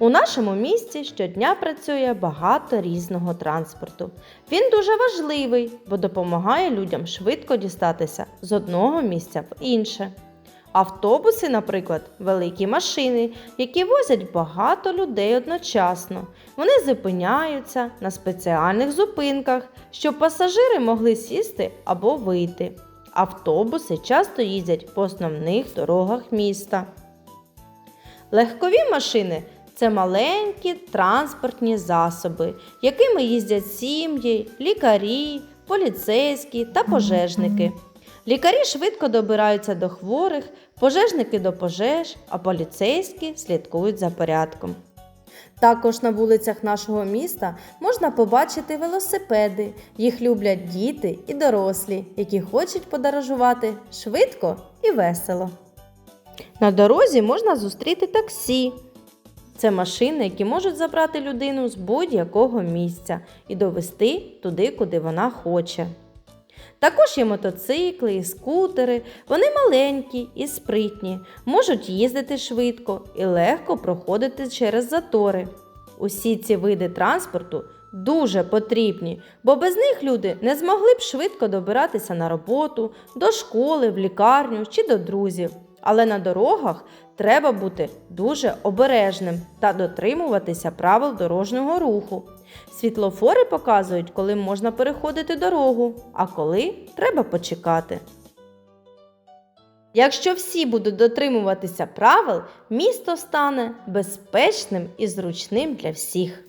У нашому місті щодня працює багато різного транспорту. Він дуже важливий, бо допомагає людям швидко дістатися з одного місця в інше. Автобуси, наприклад, великі машини, які возять багато людей одночасно. Вони зупиняються на спеціальних зупинках, щоб пасажири могли сісти або вийти. Автобуси часто їздять по основних дорогах міста. Легкові машини це маленькі транспортні засоби, якими їздять сім'ї, лікарі, поліцейські та пожежники. Лікарі швидко добираються до хворих, пожежники до пожеж, а поліцейські слідкують за порядком. Також на вулицях нашого міста можна побачити велосипеди. Їх люблять діти і дорослі, які хочуть подорожувати швидко і весело. На дорозі можна зустріти таксі. Це машини, які можуть забрати людину з будь-якого місця і довести туди, куди вона хоче. Також є мотоцикли і скутери. Вони маленькі і спритні, можуть їздити швидко і легко проходити через затори. Усі ці види транспорту дуже потрібні, бо без них люди не змогли б швидко добиратися на роботу, до школи, в лікарню чи до друзів. Але на дорогах треба бути дуже обережним та дотримуватися правил дорожнього руху. Світлофори показують, коли можна переходити дорогу, а коли треба почекати. Якщо всі будуть дотримуватися правил, місто стане безпечним і зручним для всіх.